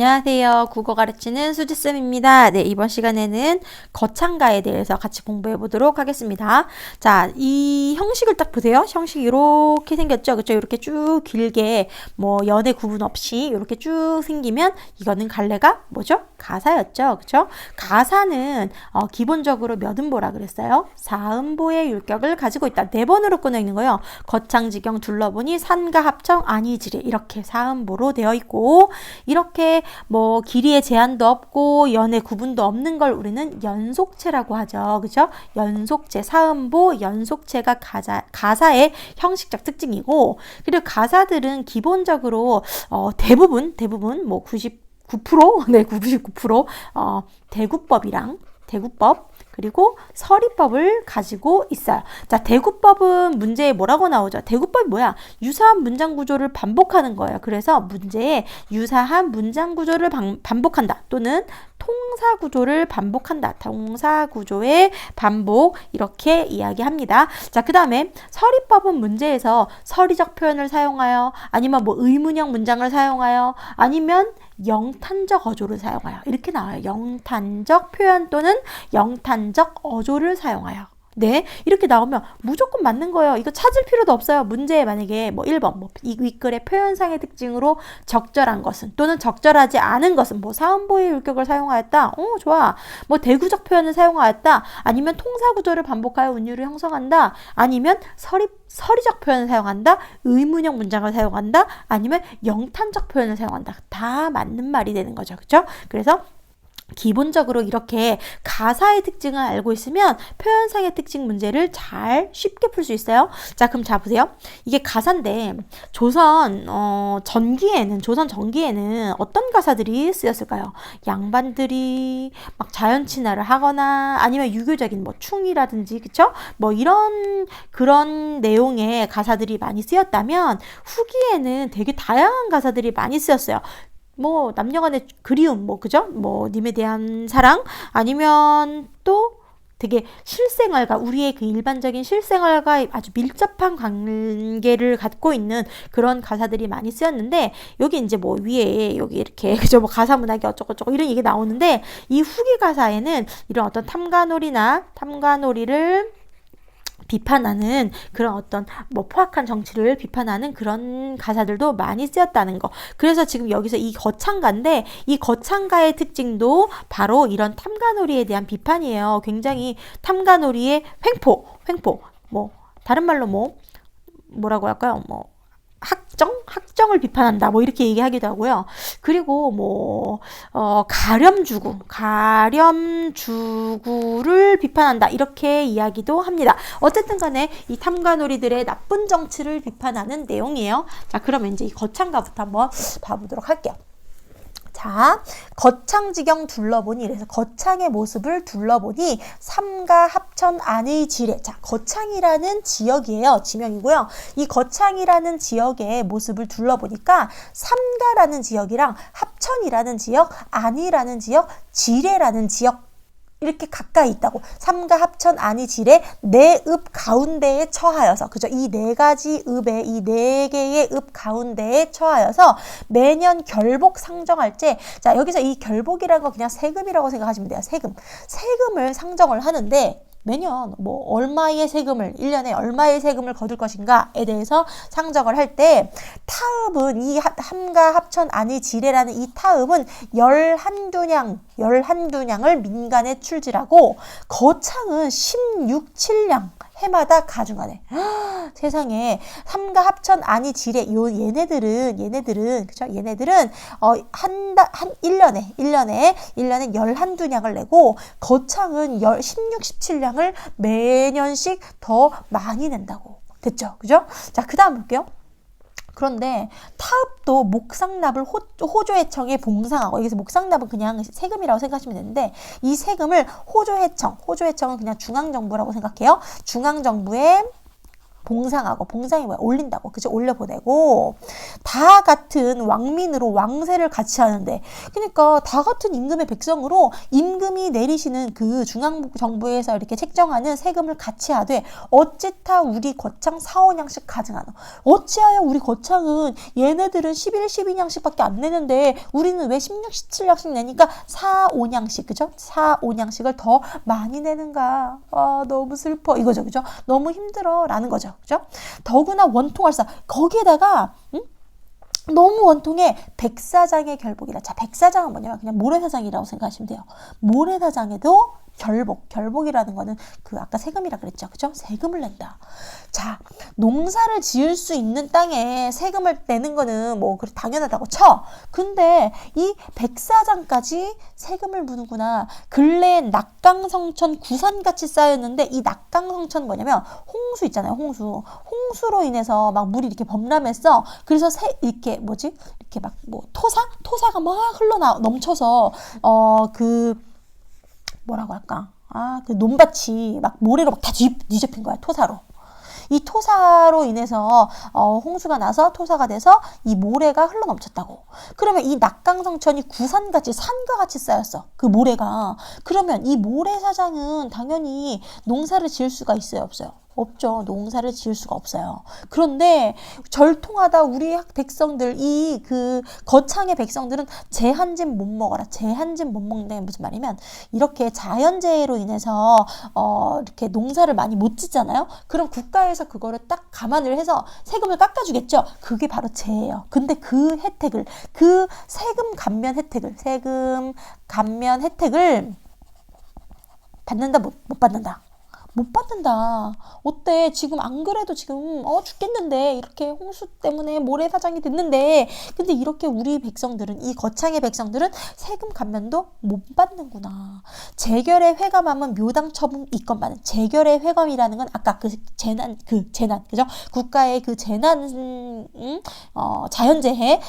안녕하세요. 국어 가르치는 수지쌤입니다. 네, 이번 시간에는 거창가에 대해서 같이 공부해 보도록 하겠습니다. 자, 이 형식을 딱 보세요. 형식이 이렇게 생겼죠. 그쵸? 이렇게 쭉 길게 뭐 연의 구분 없이 이렇게 쭉 생기면 이거는 갈래가 뭐죠? 가사였죠. 그쵸? 가사는 어, 기본적으로 몇 음보라 그랬어요? 사음보의 율격을 가지고 있다. 네 번으로 끊어 있는 거예요. 거창 지경 둘러보니 산가 합청 아니지리 이렇게 사음보로 되어 있고 이렇게 뭐 길이의 제한도 없고 연의 구분도 없는 걸 우리는 연속체라고 하죠. 그죠? 연속체, 사음보 연속체가 가사, 가사의 형식적 특징이고 그리고 가사들은 기본적으로 어, 대부분 대부분 뭐 99%, 네, 99%, 어, 대구법이랑 대구법 그리고 서리법을 가지고 있어요. 자, 대구법은 문제에 뭐라고 나오죠? 대구법이 뭐야? 유사한 문장 구조를 반복하는 거예요. 그래서 문제에 유사한 문장 구조를 반, 반복한다. 또는 통사 구조를 반복한다. 통사 구조의 반복 이렇게 이야기합니다. 자, 그다음에 서리법은 문제에서 서리적 표현을 사용하여 아니면 뭐 의문형 문장을 사용하여 아니면 영탄적 어조를 사용하여 이렇게 나와요. 영탄적 표현 또는 영탄적 어조를 사용하여 네, 이렇게 나오면 무조건 맞는 거예요. 이거 찾을 필요도 없어요. 문제에 만약에 뭐 1번, 뭐 이 윗글의 표현상의 특징으로 적절한 것은 또는 적절하지 않은 것은 뭐 사음보의 율격을 사용하였다. 어, 좋아. 뭐 대구적 표현을 사용하였다. 아니면 통사 구조를 반복하여 운율을 형성한다. 아니면 서리 서리적 표현을 사용한다. 의문형 문장을 사용한다. 아니면 영탄적 표현을 사용한다. 다 맞는 말이 되는 거죠. 그렇죠? 그래서 기본적으로 이렇게 가사의 특징을 알고 있으면 표현상의 특징 문제를 잘 쉽게 풀 수 있어요. 자, 그럼 자 보세요. 이게 가사인데 조선 어, 전기에는 조선 전기에는 어떤 가사들이 쓰였을까요? 양반들이 막 자연 친화를 하거나 아니면 유교적인 뭐 충이라든지 그쵸? 뭐 이런 그런 내용의 가사들이 많이 쓰였다면 후기에는 되게 다양한 가사들이 많이 쓰였어요. 뭐 남녀간의 그리움 뭐 그죠? 뭐 님에 대한 사랑 아니면 또 되게 실생활과 우리의 그 일반적인 실생활과 아주 밀접한 관계를 갖고 있는 그런 가사들이 많이 쓰였는데 여기 이제 뭐 위에 여기 이렇게 그죠 뭐 가사 문학이 어쩌고저쩌고 이런 얘기 나오는데 이 후기 가사에는 이런 어떤 탐관오리나 탐관오리를 비판하는 그런 어떤 뭐 포악한 정치를 비판하는 그런 가사들도 많이 쓰였다는 거. 그래서 지금 여기서 이 거창가인데 이 거창가의 특징도 바로 이런 탐가놀이에 대한 비판이에요. 굉장히 탐가놀이의 횡포, 횡포. 뭐 다른 말로 뭐 뭐라고 할까요? 뭐 학정? 학정을 비판한다. 뭐 이렇게 얘기하기도 하고요. 그리고 뭐, 어, 가렴주구, 가렴주구를 비판한다. 이렇게 이야기도 합니다. 어쨌든 간에 이 탐관오리들의 나쁜 정치를 비판하는 내용이에요. 자, 그러면 이제 이 거창가부터 한번 봐보도록 할게요. 자, 거창지경 둘러보니 이래서 거창의 모습을 둘러보니 삼가 합천 안의 지뢰. 자, 거창이라는 지역이에요. 지명이고요. 이 거창이라는 지역의 모습을 둘러보니까 삼가라는 지역이랑 합천이라는 지역, 안이라는 지역, 지뢰라는 지역 이렇게 가까이 있다고. 삼가 합천 아니 지레 네읍 가운데에 처하여서 그죠? 이 네 가지 읍에 이네 개의 읍 가운데에 처하여서 매년 결복 상정할 때 자 여기서 이 결복이라는 거 그냥 세금이라고 생각하시면 돼요. 세금. 세금을 상정을 하는데 매년 뭐 얼마의 세금을 1년에 얼마의 세금을 거둘 것인가에 대해서 상정을 할 때 타읍은 이 함과 합천 아니 지레라는 이 타읍은 열한두냥 열한두냥을 민간에 출지라고 거창은 16, 7냥 해마다 가중하네. 세상에 삼가 합천 아니 지뢰 요 얘네들은 얘네들은 그죠? 얘네들은 어한달한 1년에 1년에 1년에 열한 두 냥을 내고 거창은 열 16, 17냥을 매년씩 더 많이 낸다고. 됐죠? 그죠? 자, 그다음 볼게요. 그런데 타읍도 목상납을 호, 조해청에 봉상하고 여기서 목상납은 그냥 세금이라고 생각하시면 되는데 이 세금을 호조해청, 호조해청은 그냥 중앙정부라고 생각해요. 중앙정부에 봉상하고 봉상이 뭐야? 올린다고. 그죠? 올려보내고 다 같은 왕민으로 왕세를 같이 하는데 그러니까 다 같은 임금의 백성으로 임금이 내리시는 그 중앙 정부에서 이렇게 책정하는 세금을 같이 하되 어찌타 우리 거창 사원양씩 가증하노. 어찌하여 우리 거창은 얘네들은 11, 12냥씩밖에 안 내는데 우리는 왜 16, 17냥씩 내니까 4, 5냥씩 그죠? 4, 5냥씩을 더 많이 내는가? 아 너무 슬퍼 이거죠 그죠? 너무 힘들어 라는 거죠 그죠? 더구나 원통할사 거기에다가 응? 너무 원통해 백사장의 결복이다. 자, 백사장은 뭐냐면 그냥 모래사장이라고 생각하시면 돼요. 모래사장에도 결복, 결복이라는 거는 그 아까 세금이라 그랬죠. 그죠? 세금을 낸다. 자, 농사를 지을 수 있는 땅에 세금을 내는 거는 뭐 그래 당연하다고 쳐. 근데 이 백사장까지 세금을 무는구나. 근래에 낙강성천 구산같이 쌓였는데 이 낙강성천 뭐냐면 홍수 있잖아요. 홍수. 홍수로 인해서 막 물이 이렇게 범람했어. 그래서 새 이렇게 뭐지? 이렇게 막 뭐 토사? 토사가 막 흘러나 넘쳐서 어그 뭐라고 할까? 아, 그 논밭이 막 모래로 막 다 뒤집힌 거야, 토사로. 이 토사로 인해서 어, 홍수가 나서 토사가 돼서 이 모래가 흘러 넘쳤다고. 그러면 이 낙강성천이 구산같이 산과 같이 쌓였어. 그 모래가. 그러면 이 모래 사장은 당연히 농사를 지을 수가 있어요, 없어요? 없죠. 농사를 지을 수가 없어요. 그런데 절통하다 우리 백성들 이 그 거창의 백성들은 제한진 못 먹어라. 제한진 못 먹는다는 게 무슨 말이면 이렇게 자연재해로 인해서 어 이렇게 농사를 많이 못 짓잖아요. 그럼 국가에서 그거를 딱 감안을 해서 세금을 깎아주겠죠. 그게 바로 재예요. 근데 그 혜택을 그 세금 감면 혜택을 세금 감면 혜택을 받는다 못, 못 받는다. 못 받는다. 어때? 지금 안 그래도 지금 어 죽겠는데 이렇게 홍수 때문에 모래사장이 됐는데 근데 이렇게 우리 백성들은 이 거창의 백성들은 세금 감면도 못 받는구나. 재결의 회감하면 묘당 처분 이건만은 재결의 회감이라는 건 아까 그 재난 그 재난 그죠? 국가의 그 재난 음, 어, 자연재해의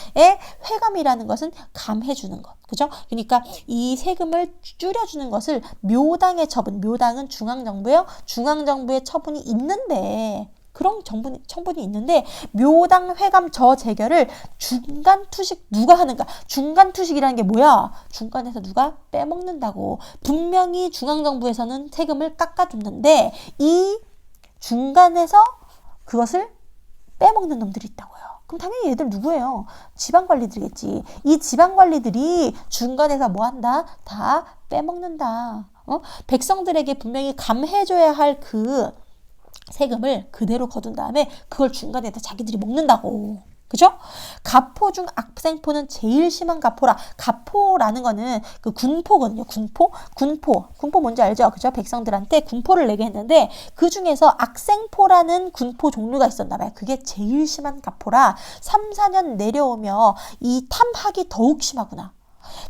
회감이라는 것은 감해 주는 것. 그죠? 그러니까 이 세금을 줄여주는 것을 묘당의 처분, 묘당은 중앙정부예요. 중앙정부의 처분이 있는데 그런 정부, 처분이 있는데 묘당 회감 저재결을 중간 투식 누가 하는가? 중간 투식이라는 게 뭐야? 중간에서 누가 빼먹는다고. 분명히 중앙정부에서는 세금을 깎아줬는데 이 중간에서 그것을 빼먹는 놈들이 있다고요. 그럼 당연히 얘들 누구예요? 지방관리들이겠지. 이 지방관리들이 중간에서 뭐 한다? 다 빼먹는다. 어? 백성들에게 분명히 감해줘야 할 그 세금을 그대로 거둔 다음에 그걸 중간에다 자기들이 먹는다고. 그죠? 가포 중 악생포는 제일 심한 가포라. 가포라는 거는 그 군포거든요. 군포? 군포. 군포 뭔지 알죠? 그죠? 백성들한테 군포를 내게 했는데 그 중에서 악생포라는 군포 종류가 있었나 봐요. 그게 제일 심한 가포라 3, 4년 내려오며 이 탐학이 더욱 심하구나.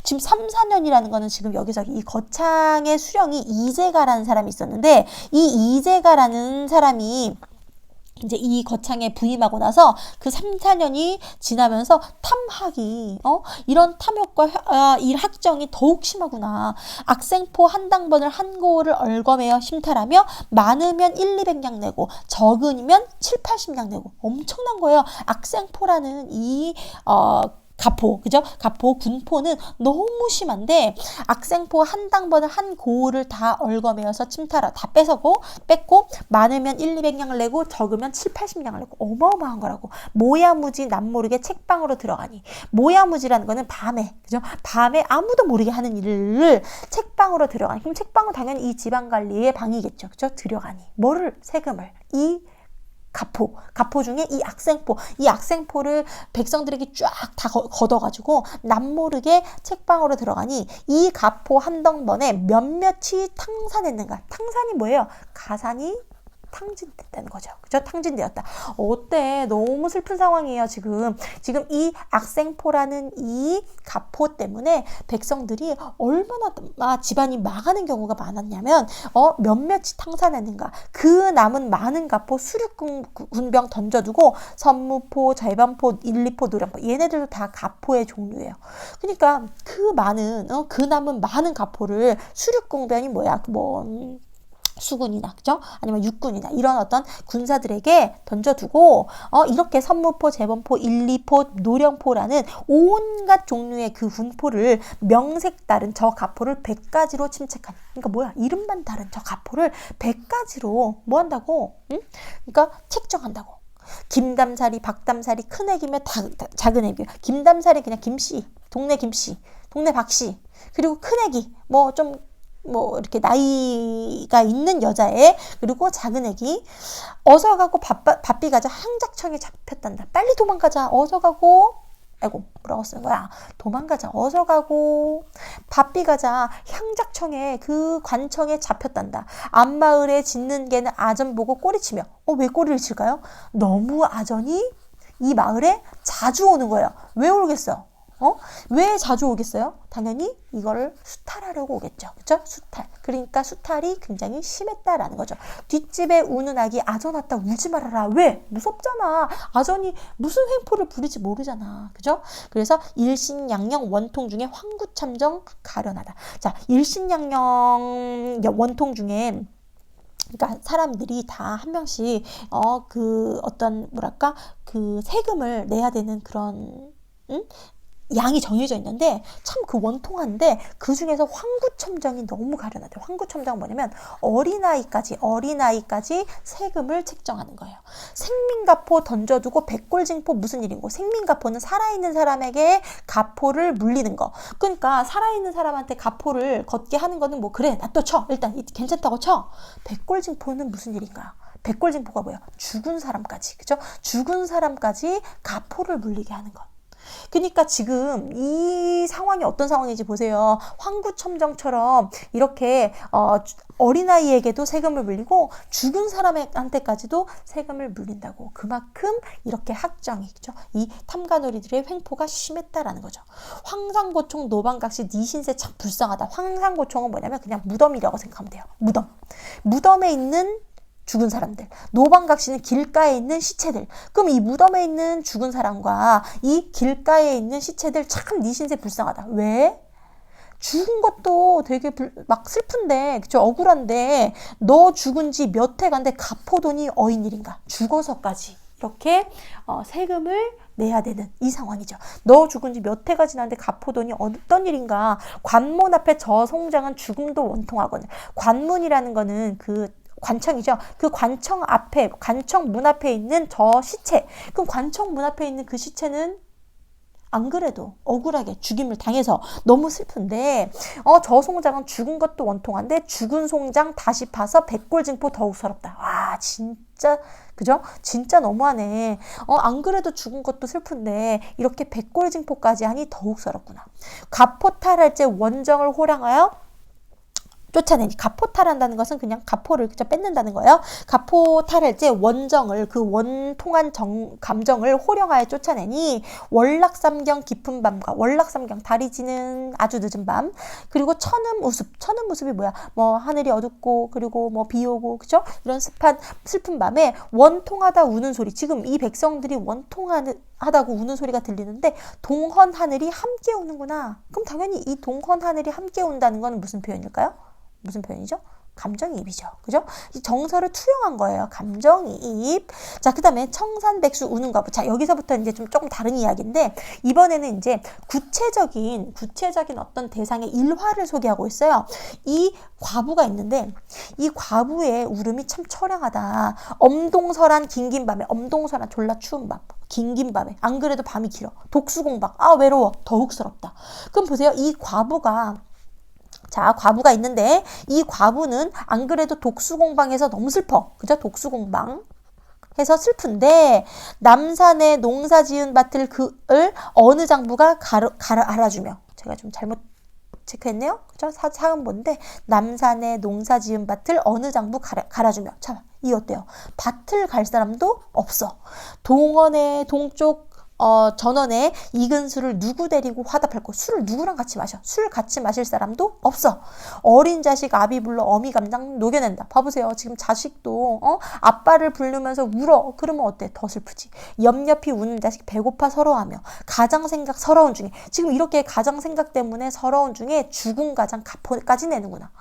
지금 3, 4년이라는 거는 지금 여기서 이 거창의 수령이 이재가라는 사람이 있었는데 이 이재가라는 사람이 이제 이 거창에 부임하고 나서 그 3, 4년이 지나면서 탐학이 어 이런 탐욕과 아, 이 학정이 더욱 심하구나. 악생포 한 당번을 한 고를 얼거매어 심탈하며 많으면 1, 200량 내고 적으면 7, 80량 내고 엄청난 거예요. 악생포라는 이 어 가포, 그죠? 가포, 군포는 너무 심한데 악생포 한 당번을 한 고을을 다 얽어매어서 침탈하, 다 뺏어고 뺏고 많으면 1, 200냥을 내고 적으면 7, 80냥을 내고 어마어마한 거라고. 모야무지 남모르게 책방으로 들어가니. 모야무지라는 거는 밤에, 그죠? 밤에 아무도 모르게 하는 일을 책방으로 들어가니. 그럼 책방은 당연히 이 지방관리의 방이겠죠. 그죠? 들어가니. 뭐를? 세금을. 이 가포, 가포 중에 이 악생포, 이 악생포를 백성들에게 쫙 다 걷어가지고 남모르게 책방으로 들어가니 이 가포 한 덩번에 몇몇이 탕산했는가? 탕산이 뭐예요? 가산이 탕진됐다는 거죠. 그죠? 탕진되었다. 어때? 너무 슬픈 상황이에요, 지금. 지금 이 악생포라는 이 가포 때문에 백성들이 얼마나 집안이 망하는 경우가 많았냐면, 어, 몇몇이 탕산했는가. 그 남은 많은 가포 수륙군병 던져두고 선무포, 절반포, 일리포, 노량포, 얘네들도 다 가포의 종류예요. 그러니까 그 많은, 어, 그 남은 많은 가포를 수륙군병이 뭐야, 뭐, 음, 수군이나 그죠? 아니면 육군이나 이런 어떤 군사들에게 던져두고 어 이렇게 선무포, 재범포, 일리포, 노령포라는 온갖 종류의 그 훈포를 명색 다른 저 가포를 100가지로 침책한 그러니까 뭐야 이름만 다른 저 가포를 100가지로 뭐 한다고? 응? 그러니까 책정한다고. 김담사리, 박담사리, 큰 애기며 작은 애기. 김담사리 그냥 김씨, 동네 김씨, 동네 박씨. 그리고 큰 애기, 뭐 좀 뭐 이렇게 나이가 있는 여자애 그리고 작은 애기 어서 가고 바빠, 바삐 가자 항작청에 잡혔단다. 빨리 도망가자 어서 가고. 아이고 뭐라고 쓰는 거야? 도망가자 어서 가고. 바삐 가자 향작청에 그 관청에 잡혔단다. 앞마을에 짖는 개는 아전 보고 꼬리치며 어 왜 꼬리를 칠까요? 너무 아전이 이 마을에 자주 오는 거예요. 왜 오겠어 어? 왜 자주 오겠어요? 당연히 이거를 수탈하려고 오겠죠. 그죠? 수탈. 그러니까 수탈이 굉장히 심했다라는 거죠. 뒷집에 우는 아기 아전 왔다 울지 말아라. 왜? 무섭잖아. 아전이 무슨 횡포를 부릴지 모르잖아. 그죠? 그래서 일신양령 원통 중에 황구참정 가련하다. 자, 일신양령 원통 중에 그러니까 사람들이 다 한 명씩 어 그 어떤 뭐랄까 그 세금을 내야 되는 그런 응? 양이 정해져 있는데 참 그 원통한데 그 중에서 황구첨정이 너무 가련하대. 황구첨정은 뭐냐면 어린아이까지 어린아이까지 세금을 책정하는 거예요. 생민가포 던져두고 백골징포 무슨 일인고 생민가포는 살아있는 사람에게 가포를 물리는 거. 그러니까 살아있는 사람한테 가포를 걷게 하는 거는 뭐 그래 나 또 쳐. 일단 괜찮다고 쳐. 백골징포는 무슨 일인가요? 백골징포가 뭐야? 죽은 사람까지 그죠? 죽은 사람까지 가포를 물리게 하는 것. 그러니까 지금 이 상황이 어떤 상황인지 보세요. 황구첨정처럼 이렇게 어, 어린아이에게도 세금을 물리고 죽은 사람한테까지도 세금을 물린다고. 그만큼 이렇게 학정이죠. 이 탐관오리들의 횡포가 심했다라는 거죠. 황상고총 노방각시 니신세 참 불쌍하다. 황상고총은 뭐냐면 그냥 무덤이라고 생각하면 돼요. 무덤. 무덤에 있는 죽은 사람들. 노방각시는 길가에 있는 시체들. 그럼 이 무덤에 있는 죽은 사람과 이 길가에 있는 시체들 참 니신세 불쌍하다. 왜? 죽은 것도 되게 불, 막 슬픈데, 그쵸? 억울한데, 너 죽은 지 몇 해 간데 가포돈이 어인 일인가? 죽어서까지. 이렇게 어, 세금을 내야 되는 이 상황이죠. 너 죽은 지 몇 해가 지났는데 가포돈이 어떤 일인가? 관문 앞에 저 송장은 죽음도 원통하거든. 관문이라는 거는 그 관청이죠. 그 관청 앞에, 관청 문 앞에 있는 저 시체. 그럼 관청 문 앞에 있는 그 시체는 안 그래도 억울하게 죽임을 당해서 너무 슬픈데 어 저 송장은 죽은 것도 원통한데 죽은 송장 다시 파서 백골징포 더욱 서럽다. 와 진짜 그죠? 진짜 너무하네. 어 안 그래도 죽은 것도 슬픈데 이렇게 백골징포까지 하니 더욱 서럽구나. 가포탈할 때 원정을 호랑하여 쫓아내니 가포탈한다는 것은 그냥 가포를 그저 뺏는다는 거예요. 가포탈할 때 원정을 그 원통한 정, 감정을 호령하여 쫓아내니 월락삼경 깊은 밤과 월락삼경 달이 지는 아주 늦은 밤 그리고 천음 우습 천음 우습이 뭐야 뭐 하늘이 어둡고 그리고 뭐 비 오고 그죠 이런 습한 슬픈 밤에 원통하다 우는 소리 지금 이 백성들이 원통하다고 우는 소리가 들리는데 동헌 하늘이 함께 우는구나 그럼 당연히 이 동헌 하늘이 함께 운다는 건 무슨 표현일까요? 무슨 표현이죠? 감정이입이죠. 그죠? 정서를 투영한 거예요. 감정이입. 자, 그 다음에 청산백수 우는 과부. 자, 여기서부터 이제 좀 조금 다른 이야기인데, 이번에는 이제 구체적인, 구체적인 어떤 대상의 일화를 소개하고 있어요. 이 과부가 있는데, 이 과부의 울음이 참 처량하다. 엄동설한 긴긴 밤에, 엄동설한 졸라 추운 밤. 긴긴 밤에. 안 그래도 밤이 길어. 독수공박. 아, 외로워. 더욱 스럽다. 그럼 보세요. 이 과부가 자, 과부가 있는데 이 과부는 안 그래도 독수공방에서 너무 슬퍼. 그죠? 독수공방. 해서 슬픈데 남산에 농사 지은 밭을 그을 어느 장부가 가르, 가르, 알아주며 제가 좀 잘못 체크했네요. 그죠? 사, 사은 본데 남산에 농사 지은 밭을 어느 장부 가라, 갈아주며 참, 이 어때요? 밭을 갈 사람도 없어. 동원의 동쪽 어, 전원에 익은 술을 누구 데리고 화답할 거 술을 누구랑 같이 마셔? 술 같이 마실 사람도 없어. 어린 자식 아비 불러 어미 감당 녹여낸다. 봐보세요. 지금 자식도 어? 아빠를 부르면서 울어. 그러면 어때? 더 슬프지. 옆옆이 우는 자식 배고파 서러워하며 가장 생각 서러운 중에 지금 이렇게 가장 생각 때문에 서러운 중에 죽은 가장 가포까지 내는구나.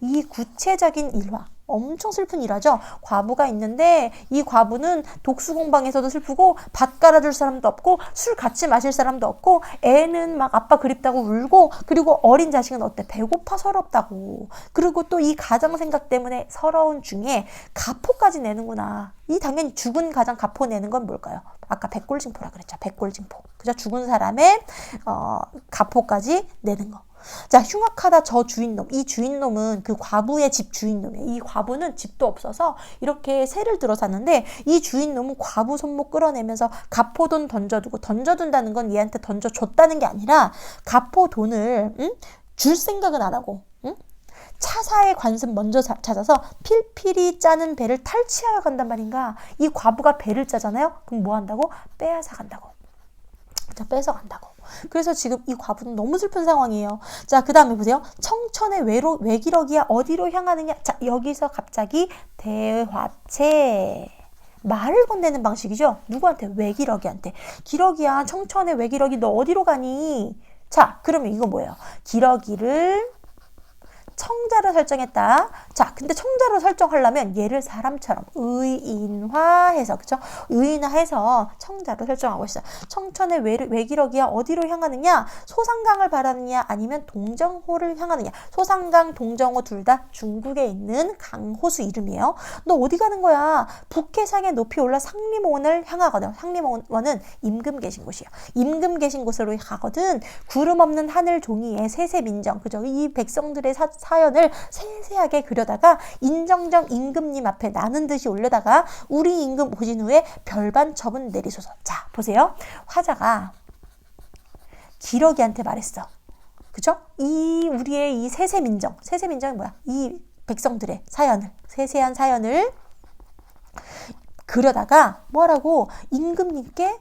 이 구체적인 일화 엄청 슬픈 일하죠. 과부가 있는데 이 과부는 독수 공방에서도 슬프고 밥 깔아줄 사람도 없고 술 같이 마실 사람도 없고 애는 막 아빠 그립다고 울고 그리고 어린 자식은 어때 배고파 서럽다고 그리고 또 이 가정 생각 때문에 서러운 중에 가포까지 내는구나. 이 당연히 죽은 가장 가포 내는 건 뭘까요? 아까 백골징포라 그랬죠. 백골징포. 그죠? 죽은 사람의 어, 가포까지 내는 거. 자, 흉악하다 저 주인놈. 이 주인놈은 그 과부의 집 주인놈이에요. 이 과부는 집도 없어서 이렇게 새를 들어 샀는데 이 주인놈은 과부 손목 끌어내면서 가포돈 던져두고 던져둔다는 건 얘한테 던져줬다는 게 아니라 가포 돈을 응? 줄 생각은 안 하고 응? 차사의 관습 먼저 자- 찾아서 필필이 짜는 배를 탈취하여 간단 말인가. 이 과부가 배를 짜잖아요. 그럼 뭐 한다고? 빼앗아 간다고. 자, 뺏어 간다고. 그래서 지금 이 과부는 너무 슬픈 상황이에요. 자, 그 다음에 보세요. 청천의 외로, 외기러기야 어디로 향하느냐? 자, 여기서 갑자기 대화체. 말을 건네는 방식이죠. 누구한테? 외기러기한테. 기러기야, 청천의 외기러기 너 어디로 가니? 자, 그러면 이거 뭐예요? 기러기를 청자로 설정했다. 자, 근데 청자로 설정하려면 얘를 사람처럼 의인화해서 그쵸? 의인화해서 청자로 설정하고 있어요. 청천의 외, 외기러기야 어디로 향하느냐? 소상강을 바라느냐 아니면 동정호를 향하느냐? 소상강, 동정호 둘 다 중국에 있는 강호수 이름이에요. 너 어디 가는 거야? 북해상에 높이 올라 상림원을 향하거든. 상림원은 임금 계신 곳이에요. 임금 계신 곳으로 가거든. 구름 없는 하늘 종이에 세세 민정 그죠? 이 백성들의 사, 사연을 세세하게 그려다가 인정정 임금님 앞에 나는 듯이 올려다가 우리 임금 오신 후에 별반 처분 내리소서. 자 보세요. 화자가 기러기한테 말했어. 그죠? 이 우리의 이 세세 민정, 세세 민정이 뭐야? 이 백성들의 사연을 세세한 사연을 그려다가 뭐라고 임금님께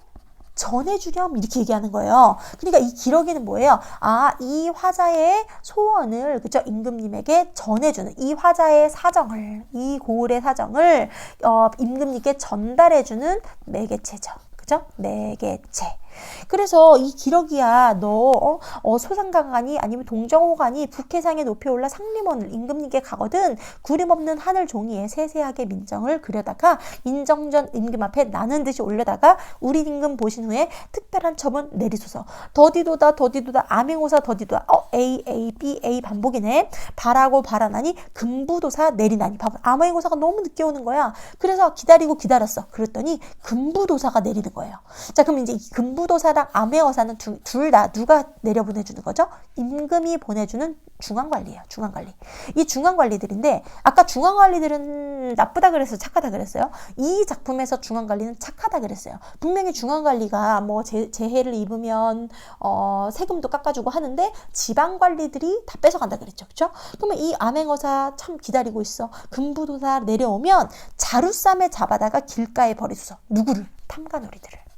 전해주렴 이렇게 얘기하는 거예요. 그러니까 이 기러기는 뭐예요? 아, 이 화자의 소원을 그죠 임금님에게 전해주는 이 화자의 사정을 이 고을의 사정을 어, 임금님께 전달해주는 매개체죠. 그죠? 매개체. 그래서 이 기러기야 너 어, 어, 소상강가니 아니면 동정호가니 북해상에 높이 올라 상림원을 임금님께 가거든 구림 없는 하늘 종이에 세세하게 민정을 그려다가 인정전 임금 앞에 나는 듯이 올려다가 우리 임금 보신 후에 특별한 처분 내리소서. 더디도다 더디도다 암행오사 더디도다. 어 A A B A 반복이네. 바라고 바라나니 금부도사 내리나니. 봐봐 암행오사가 너무 늦게 오는 거야. 그래서 기다리고 기다렸어. 그랬더니 금부도사가 내리는 거예요. 자 그럼 이제 이 금부 도사랑 암행어사는 둘 다 누가 내려보내주는 거죠? 임금이 보내주는 중앙관리예요. 중앙관리. 이 중앙관리들인데 아까 중앙관리들은 나쁘다 그랬어요. 착하다 그랬어요. 이 작품에서 중앙관리는 착하다 그랬어요. 분명히 중앙관리가 뭐 재, 재해를 입으면 어, 세금도 깎아주고 하는데 지방관리들이 다 뺏어간다 그랬죠. 그렇죠? 그러면 이 암행어사 참 기다리고 있어. 금부도사 내려오면 자루쌈에 잡아다가 길가에 버리소서. 누구를? 탐관오리들을.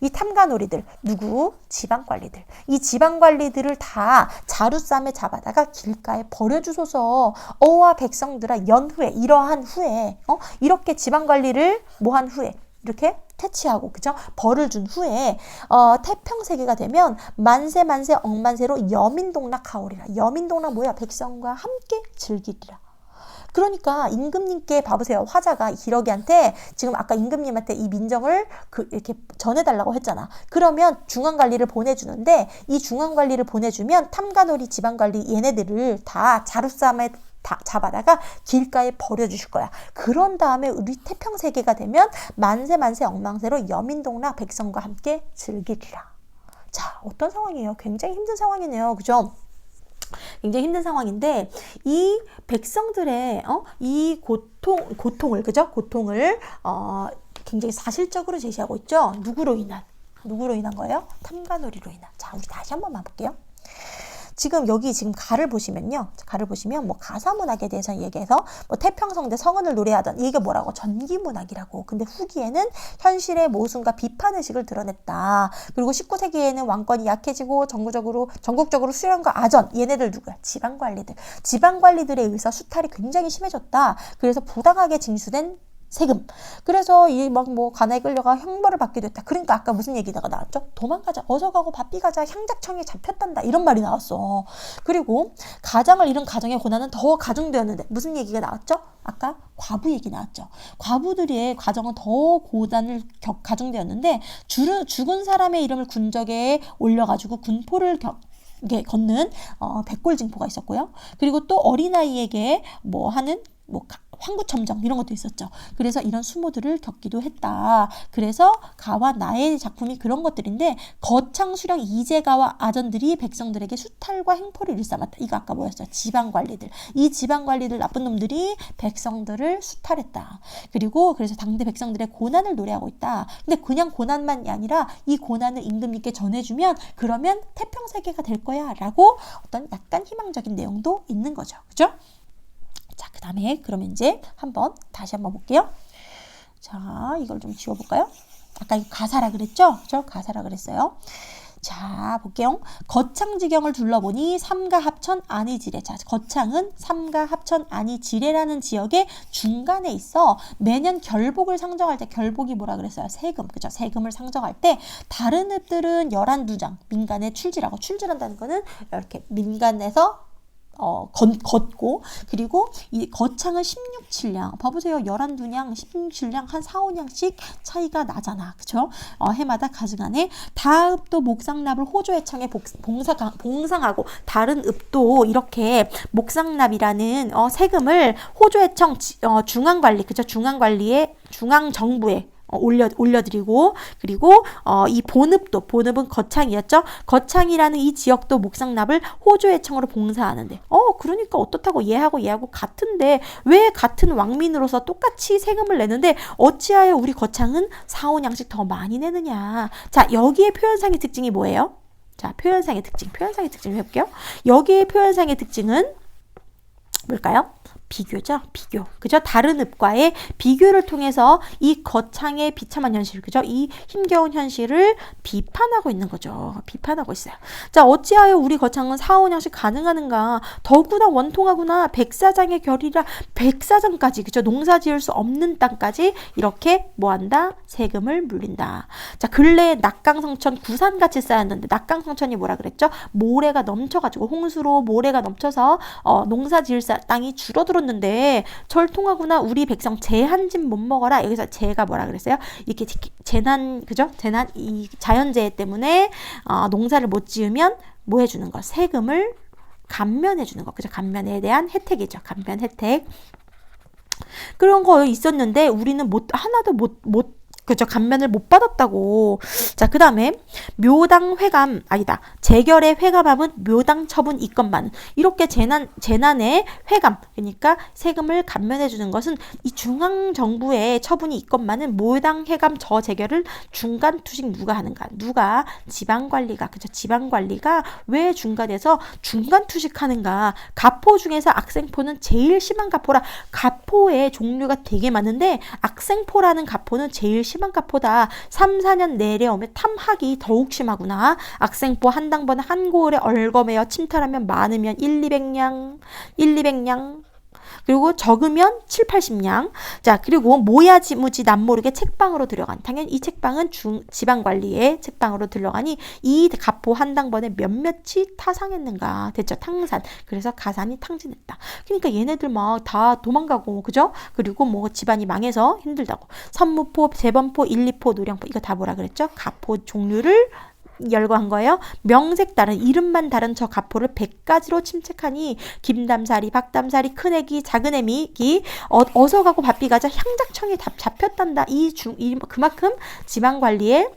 이 탐관오리들 누구? 지방관리들. 이 지방관리들을 다 자루쌈에 잡아다가 길가에 버려주소서. 어와 백성들아 연후에 이러한 후에 어? 이렇게 지방관리를 뭐 한 후에 이렇게 퇴치하고 그죠? 벌을 준 후에 어, 태평세계가 되면 만세 만세 억만세로 여민동락하오리라. 여민동락 뭐야? 백성과 함께 즐기리라 그러니까 임금님께 봐보세요. 화자가 기러기한테 지금 아까 임금님한테 이 민정을 그 이렇게 전해달라고 했잖아. 그러면 중앙관리를 보내주는데 이 중앙관리를 보내주면 탐관오리 지방관리 얘네들을 다 자루쌈에 다 잡아다가 길가에 버려주실 거야. 그런 다음에 우리 태평세계가 되면 만세 만세 엉망세로 여민동락 백성과 함께 즐기리라. 자, 어떤 상황이에요? 굉장히 힘든 상황이네요. 그죠? 굉장히 힘든 상황인데 이 백성들의 어? 이 고통 고통을 그죠? 고통을 어, 굉장히 사실적으로 제시하고 있죠. 누구로 인한 누구로 인한 거예요? 탐관오리로 인한. 자, 우리 다시 한 번만 볼게요. 지금 여기 지금 가를 보시면요. 가를 보시면 뭐 가사 문학에 대해서 얘기해서 뭐 태평성대 성은을 노래하던 이게 뭐라고 전기 문학이라고. 근데 후기에는 현실의 모순과 비판 의식을 드러냈다. 그리고 19세기에는 왕권이 약해지고 전국적으로 전국적으로 수령과 아전 얘네들 누구야? 지방 관리들. 지방 관리들에 의해서 수탈이 굉장히 심해졌다. 그래서 부당하게 징수된 세금. 그래서 이 막 뭐 가나에 끌려가 형벌을 받게 됐다. 그러니까 아까 무슨 얘기다가 나왔죠? 도망가자. 어서 가고 바삐 가자. 향작청에 잡혔단다. 이런 말이 나왔어. 그리고 가장을 잃은 가정의 고난은 더 가중되었는데 무슨 얘기가 나왔죠? 아까 과부 얘기 나왔죠. 과부들의 가정은 더 고단을 겪, 가중되었는데 주, 죽은 사람의 이름을 군적에 올려가지고 군포를 겪, 게 걷는 어, 백골 징포가 있었고요. 그리고 또 어린아이에게 뭐 하는 뭐 황구첨정 이런 것도 있었죠. 그래서 이런 수모들을 겪기도 했다. 그래서 가와 나의 작품이 그런 것들인데 거창 수령 이재가와 아전들이 백성들에게 수탈과 행포를 일삼았다. 이거 아까 뭐였어요? 지방 관리들. 이 지방 관리들 나쁜 놈들이 백성들을 수탈했다. 그리고 그래서 당대 백성들의 고난을 노래하고 있다. 근데 그냥 고난만이 아니라 이 고난을 임금님께 전해주면 그러면 태평 세계가 될 거야라고 어떤 약간 희망적인 내용도 있는 거죠. 그죠? 자, 그 다음에 그러면 이제 한번 다시 한번 볼게요. 자, 이걸 좀 지워볼까요? 아까 이거 가사라 그랬죠? 저 가사라 그랬어요. 자, 볼게요. 거창지경을 둘러보니 삼가 합천 안이지뢰. 자, 거창은 삼가 합천 안이지뢰라는 지역의 중간에 있어 매년 결복을 상정할 때 결복이 뭐라 그랬어요? 세금. 그죠? 세금을 상정할 때 다른 읍들은 열한 두장 민간에 출지라고 출지한다는 거는 이렇게 민간에서 어, 건, 걷고 그리고 이 거창은 16칠량 봐보세요. 11두냥 16칠량 한 4, 5냥씩 차이가 나잖아. 그쵸? 어, 해마다 가져가네. 다읍도 목상납을 호조의청에 봉사, 봉상하고 다른 읍도 이렇게 목상납이라는 어, 세금을 호조의청 어, 중앙관리 그쵸? 중앙관리에 중앙정부에 어, 올려 올려드리고 그리고 어, 이 본읍도 본읍은 거창이었죠. 거창이라는 이 지역도 목상납을 호조의 청으로 봉사하는데 어 그러니까 어떻다고 얘하고 얘하고 같은데 왜 같은 왕민으로서 똑같이 세금을 내는데 어찌하여 우리 거창은 사원양씩 더 많이 내느냐. 자 여기에 표현상의 특징이 뭐예요? 자 표현상의 특징 표현상의 특징 해볼게요. 여기에 표현상의 특징은 뭘까요? 비교죠. 비교. 그죠? 다른 읍과의 비교를 통해서 이 거창의 비참한 현실, 그죠? 이 힘겨운 현실을 비판하고 있는 거죠. 비판하고 있어요. 자, 어찌하여 우리 거창은 사원양식 가능하는가? 더구나 원통하구나. 백사장의 결이라 백사장까지, 그죠? 농사 지을 수 없는 땅까지 이렇게 뭐한다? 세금을 물린다. 자, 근래에 낙강성천 구산같이 쌓였는데 낙강성천이 뭐라 그랬죠? 모래가 넘쳐가지고 홍수로 모래가 넘쳐서 어, 농사 지을 땅이 줄어들어 줄었는데 절통하구나 우리 백성 재한 집못 먹어라 여기서 재가 뭐라 그랬어요? 이렇게 재난 그죠? 재난 이 자연재해 때문에 어, 농사를 못 지으면 뭐 해주는 거 세금을 감면해 주는 거 그죠? 감면에 대한 혜택이죠. 감면 혜택. 그런 거 있었는데 우리는 못 하나도 못 못 그죠 감면을 못 받았다고. 자, 그 다음에 묘당 회감 아니다. 재결의 회감함은 묘당 처분 이건만 이렇게 재난 재난의 회감 그러니까 세금을 감면해 주는 것은 이 중앙 정부의 처분이 있건만은 묘당 회감 저 재결을 중간 투식 누가 하는가? 누가 지방 관리가 그죠 지방 관리가 왜 중간에서 중간 투식하는가? 가포 중에서 악생포는 제일 심한 가포라. 가포의 종류가 되게 많은데 악생포라는 가포는 제일 심 희망값보다 3, 4년 내려오면 탐학이 더욱 심하구나. 악생포 한 당번 한 고을에 얼거매어 침탈하면 많으면 1, 200냥, 1, 200냥, 그리고 적으면 7, 80냥. 자, 그리고 모야지무지 남모르게 책방으로 들어간. 당연히 이 책방은 중, 지방관리의 책방으로 들어가니 이 가포 한 당번에 몇몇이 타상했는가. 됐죠? 탕산. 그래서 가산이 탕진했다. 그러니까 얘네들 막 다 도망가고, 그죠? 그리고 뭐 집안이 망해서 힘들다고. 선무포, 재번포, 일리포, 노량포. 이거 다 뭐라 그랬죠? 가포 종류를 열거한 거예요. 명색 다른 이름만 다른 저 가포를 100가지로 침책하니 김담사리, 박담사리, 큰애기, 작은애미기 어, 서 가고 바삐 가자 향작청에 답 잡혔단다. 이 중 이, 그만큼 지방 관리에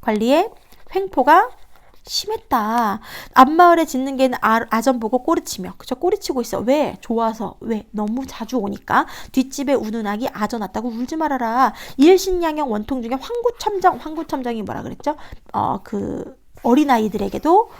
관리에 횡포가 심했다. 앞마을에 짓는 개는 아, 전 보고 꼬리치며 그죠 꼬리치고 있어. 왜? 좋아서. 왜? 너무 자주 오니까 뒷집에 우는 아기 아전 왔다고 울지 말아라. 일신양형 원통 중에 황구첨정 황구첨정이 뭐라 그랬죠? 어 그 어린 아이들에게도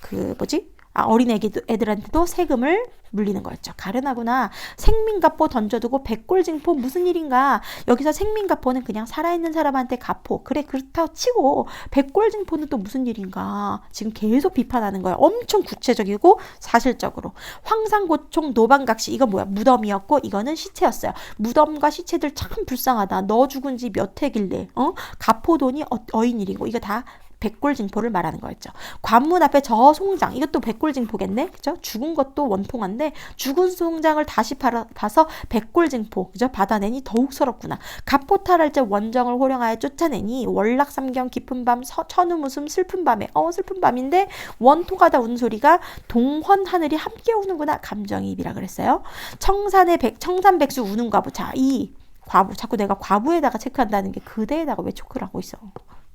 그 뭐지? 아, 어린 애기 애들한테도 세금을 물리는 거였죠. 가련하구나. 생민가포 던져두고 백골징포 무슨 일인가? 여기서 생민가포는 그냥 살아있는 사람한테 가포. 그래 그렇다고 치고 백골징포는 또 무슨 일인가? 지금 계속 비판하는 거야. 엄청 구체적이고 사실적으로. 황상고총 노방각시 이거 뭐야? 무덤이었고 이거는 시체였어요. 무덤과 시체들 참 불쌍하다. 너 죽은 지 몇 해길래? 어? 가포돈이 어, 어인 일이고 이거 다 백골징포를 말하는 거였죠. 관문 앞에 저 송장 이것도 백골징포겠네, 그죠? 죽은 것도 원통한데 죽은 송장을 다시 팔아, 봐서 백골징포, 그죠? 받아내니 더욱 서럽구나. 갑포탈할 때 원정을 호령하여 쫓아내니 월락삼경 깊은 밤 서, 천우무숨 슬픈 밤에 어 슬픈 밤인데 원통하다 우는 소리가 동헌 하늘이 함께 우는구나 감정이입이라 그랬어요. 청산의 백 청산백수 우는 과부 자이 과부 자꾸 내가 과부에다가 체크한다는 게 그대에다가 왜 체크를 하고 있어?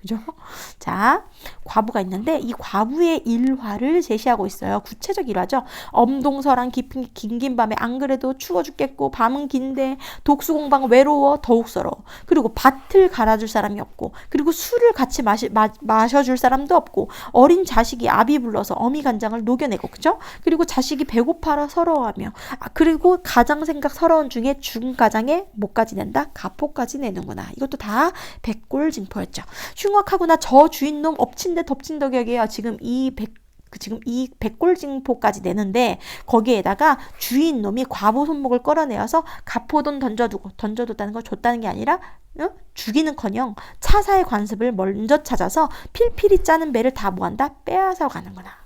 그죠? 자, 과부가 있는데 이 과부의 일화를 제시하고 있어요. 구체적 일화죠. 엄동설한 깊은 긴긴 밤에 안 그래도 추워 죽겠고 밤은 긴데 독수공방 외로워 더욱 서러워. 그리고 밭을 갈아줄 사람이 없고 그리고 술을 같이 마시, 마, 마셔줄 사람도 없고 어린 자식이 아비 불러서 어미 간장을 녹여내고 그죠? 그리고 자식이 배고파라 서러워하며 아, 그리고 가장 생각 서러운 중에 죽은 가장에 못까지 낸다 가포까지 내는구나. 이것도 다 백골 징포였죠. 흉 악하구나 저 주인놈 엎친 데 덮친 덕역이에요. 지금 이 백, 그 지금 이 백골징포까지 내는데 거기에다가 주인 놈이 과부 손목을 끌어내어서 가포돈 던져두고 던져뒀다는 걸 줬다는 게 아니라 어? 죽이는커녕 차사의 관습을 먼저 찾아서 필필이 짜는 배를 다 모한다 빼앗아 가는구나.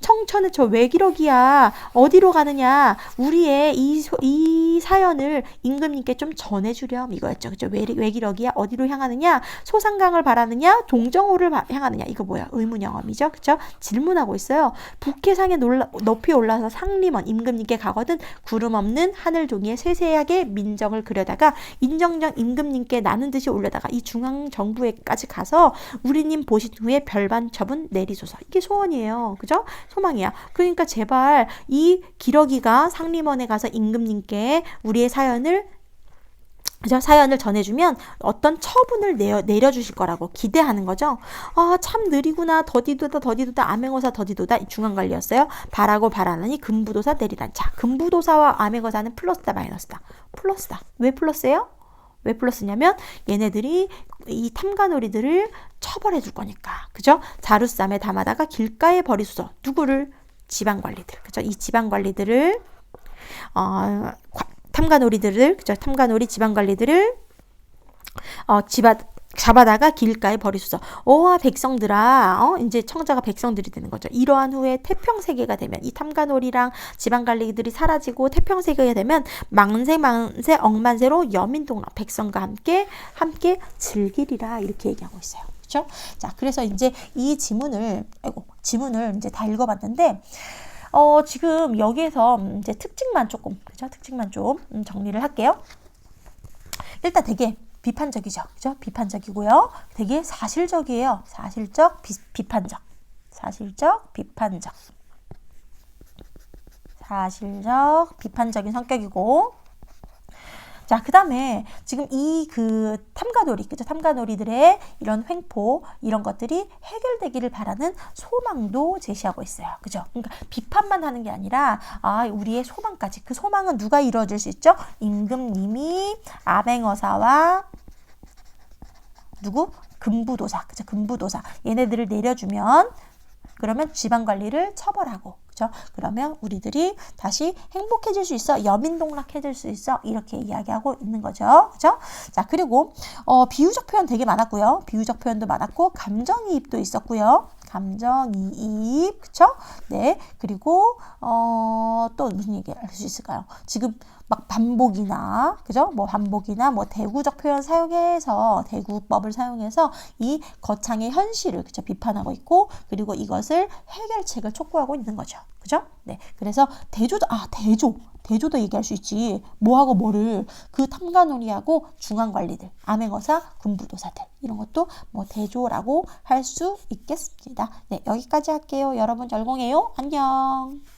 청천의 저 외기록이야. 어디로 가느냐. 우리의 이, 이 사연을 임금님께 좀 전해주렴. 이거였죠. 그죠? 외, 외기록이야. 어디로 향하느냐. 소상강을 바라느냐. 동정호를 바, 향하느냐. 이거 뭐야? 의문영험이죠. 그죠? 질문하고 있어요. 북해상에 놀라, 높이 올라서 상림원 임금님께 가거든 구름 없는 하늘 종이에 세세하게 민정을 그려다가 인정정 임금님께 나는 듯이 올려다가 이 중앙 정부에까지 가서 우리님 보신 후에 별반 처분 내리소서. 이게 소원이에요. 그죠? 소망이야. 그러니까 제발 이 기러기가 상림원에 가서 임금님께 우리의 사연을 그죠? 사연을 전해주면 어떤 처분을 내려, 내려주실 거라고 기대하는 거죠. 아, 참 느리구나. 더디도다, 더디도다, 암행어사 더디도다. 중간관리였어요. 바라고 바라느니 금부도사 내리단. 자, 금부도사와 암행어사는 플러스다, 마이너스다. 플러스다. 왜 플러스예요? 왜 플러스냐면 얘네들이 이 탐관오리들을 처벌해 줄 거니까. 그죠? 자루쌈에 담아다가 길가에 버리소서. 누구를? 지방관리들. 그죠? 이 지방관리들을 어, 탐관오리들을 그죠? 탐관오리 지방관리들을 어, 집안 잡아다가 길가에 버리소서. 오와 백성들아, 어, 이제 청자가 백성들이 되는 거죠. 이러한 후에 태평 세계가 되면 이 탐관오리랑 지방 관리들이 사라지고 태평 세계가 되면 만세 만세 억만세로 여민동락 백성과 함께 함께 즐기리라 이렇게 얘기하고 있어요. 그렇죠? 자, 그래서 이제 이 지문을 아이고 지문을 이제 다 읽어봤는데. 어, 지금 여기에서 이제 특징만 조금, 그죠? 특징만 좀 음, 정리를 할게요. 일단 되게 비판적이죠. 그죠? 비판적이고요. 되게 사실적이에요. 사실적, 비, 비판적. 사실적, 비판적. 사실적, 비판적인 성격이고, 자, 그 다음에 지금 이 그 탐가놀이, 그죠? 탐가놀이들의 이런 횡포, 이런 것들이 해결되기를 바라는 소망도 제시하고 있어요. 그죠? 그러니까 비판만 하는 게 아니라, 아, 우리의 소망까지. 그 소망은 누가 이루어질 수 있죠? 임금님이 아뱅어사와 누구? 금부도사. 그죠? 금부도사. 얘네들을 내려주면, 그러면 지방 관리를 처벌하고 그죠? 그러면 우리들이 다시 행복해질 수 있어. 여민동락해질 수 있어. 이렇게 이야기하고 있는 거죠. 그죠? 자, 그리고 어, 비유적 표현 되게 많았고요. 비유적 표현도 많았고 감정이입도 있었고요. 감정 이입, 그쵸? 네. 그리고, 어, 또 무슨 얘기 할 수 있을까요? 지금 막 반복이나, 그죠? 뭐 반복이나 뭐 대구적 표현 사용해서, 대구법을 사용해서 이 거창의 현실을, 그죠? 비판하고 있고, 그리고 이것을 해결책을 촉구하고 있는 거죠. 그죠? 네. 그래서 대조도, 아, 대조. 대조도 얘기할 수 있지. 뭐하고 뭐를 그 탐관오리하고 중앙관리들, 암행어사, 군부도사들 이런 것도 뭐 대조라고 할 수 있겠습니다. 네, 여기까지 할게요. 여러분 열공해요. 안녕.